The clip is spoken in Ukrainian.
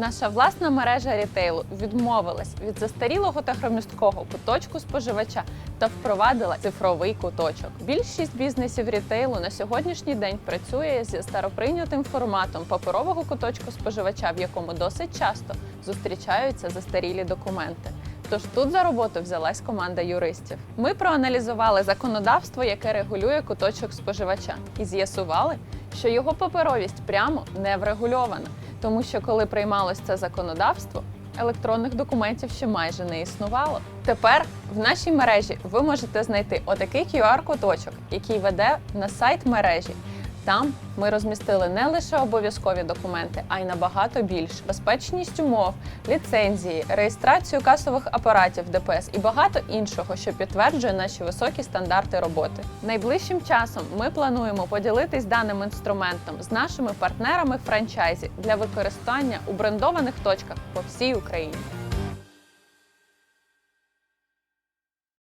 Наша власна мережа рітейлу відмовилась від застарілого та хромісткого куточку споживача та впровадила цифровий куточок. Більшість бізнесів рітейлу на сьогоднішній день працює зі староприйнятим форматом паперового куточку споживача, в якому досить часто зустрічаються застарілі документи. Тож тут за роботу взялась команда юристів. Ми проаналізували законодавство, яке регулює куточок споживача, і з'ясували, що його паперовість прямо не врегульована, тому що коли приймалось це законодавство, електронних документів ще майже не існувало. Тепер в нашій мережі ви можете знайти отакий QR-куточок, який веде на сайт мережі. Там ми розмістили не лише обов'язкові документи, а й набагато більше безпечність умов, ліцензії, реєстрацію касових апаратів ДПС і багато іншого, що підтверджує наші високі стандарти роботи. Найближчим часом ми плануємо поділитись даним інструментом з нашими партнерами франчайзі для використання у брендованих точках по всій Україні.